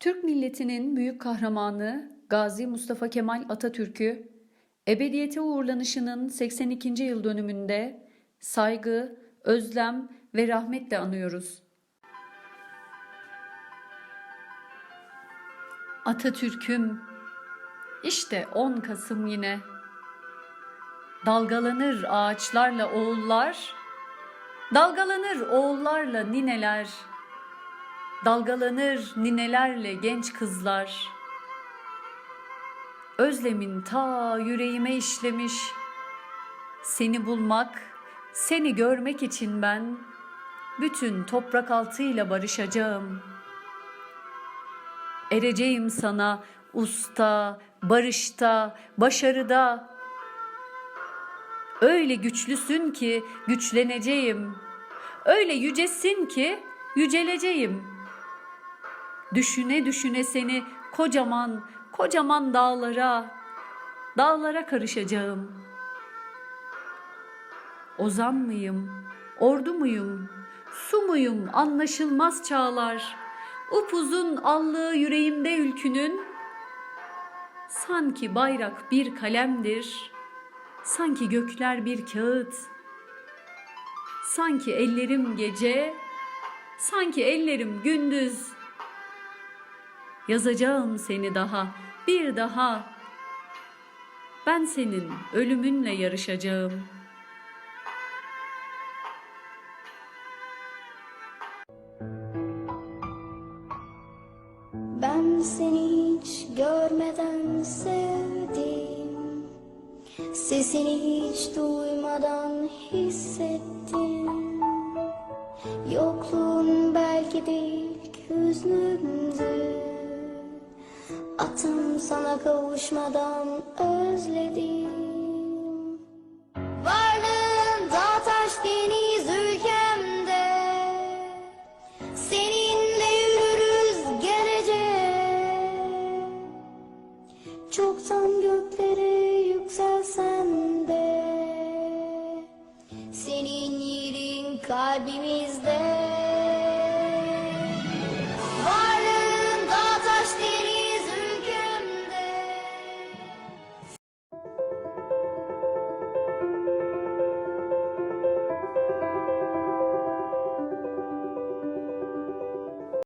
Türk milletinin büyük kahramanı Gazi Mustafa Kemal Atatürk'ü ebediyete uğurlanışının 82. yıl dönümünde saygı, özlem ve rahmetle anıyoruz. Atatürk'üm işte 10 Kasım yine dalgalanır ağaçlarla oğullar dalgalanır oğullarla nineler dalgalanır ninelerle genç kızlar özlemin ta yüreğime işlemiş seni bulmak seni görmek için ben bütün toprak altıyla barışacağım ereceğim sana usta barışta başarıda Öyle güçlüsün ki güçleneceğim. Öyle yücesin ki yüceleceğim. Düşüne düşüne seni kocaman, kocaman dağlara, dağlara karışacağım. Ozan mıyım, ordu muyum, su muyum anlaşılmaz çağlar. Upuzun allığı yüreğimde ülkünün, sanki bayrak bir kalemdir.'' Sanki gökler bir kağıt. Sanki ellerim gece, sanki ellerim gündüz. Yazacağım seni daha, bir daha. Ben senin ölümünle yarışacağım. Ben seni hiç görmeden sevdim Sesini hiç duymadan hissettim Yokluğun belki de ilk hüznümdü Atım sana kavuşmadan özledim. Varlığın dağ taş deniz ülkemde. Seninle yürürüz geleceğe Çoktan göklere yükselsen de. Senin yerin kalbimizde